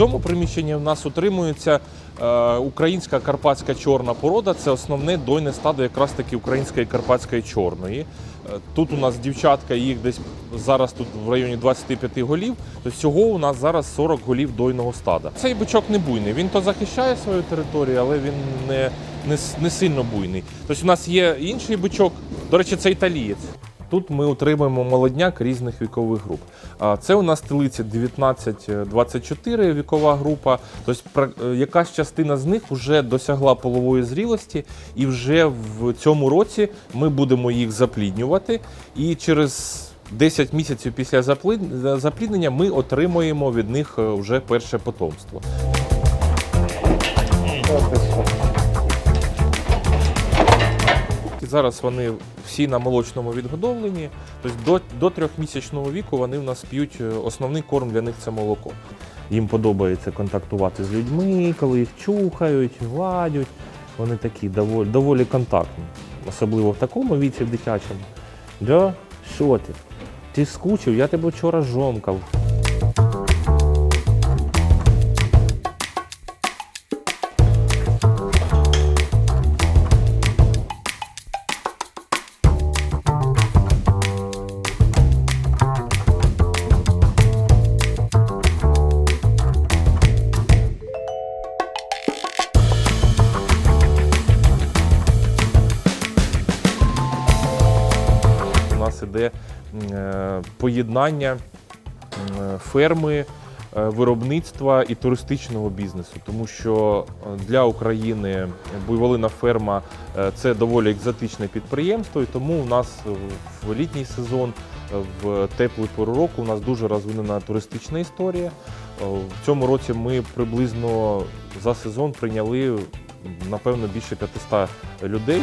цьому приміщенні в нас утримується е, українська карпатська чорна порода. Це основне дойне стадо якраз таки української карпатської чорної. Е, Тут у нас дівчатка, їх десь зараз тут в районі 25 голів. Тобто всього у нас зараз 40 голів дойного стада. Цей бичок не буйний. Він то захищає свою територію, але він не, не, не сильно буйний. Тобто у нас є інший бичок. До речі, це італієць. Тут ми утримуємо молодняк різних вікових груп. Це у нас телиці 19-24 вікова група. Тобто е, якась частина з них вже досягла полової зрілості, і вже в цьому році ми будемо їх запліднювати. І через 10 місяців після заплід- запліднення ми отримуємо від них е, вже перше потомство. Зараз вони всі на молочному відгодовленні. Тобто до, трьохмісячного віку вони в нас п'ють е, основний корм для них це молоко. Їм подобається контактувати з людьми, коли їх чухають, гладять. Вони такі доволі, доволі контактні, особливо в такому віці в дитячому. Да? Що ти? Ти скучив, я тебе вчора жомкав. У іде е, поєднання ферми, е, виробництва і туристичного бізнесу, тому що е, для України буйволина ферма е, це доволі екзотичне підприємство, і тому у нас в літній сезон, е, в теплу пору року у нас дуже розвинена туристична історія. Е, В цьому році ми приблизно за сезон прийняли напевно більше 500 людей.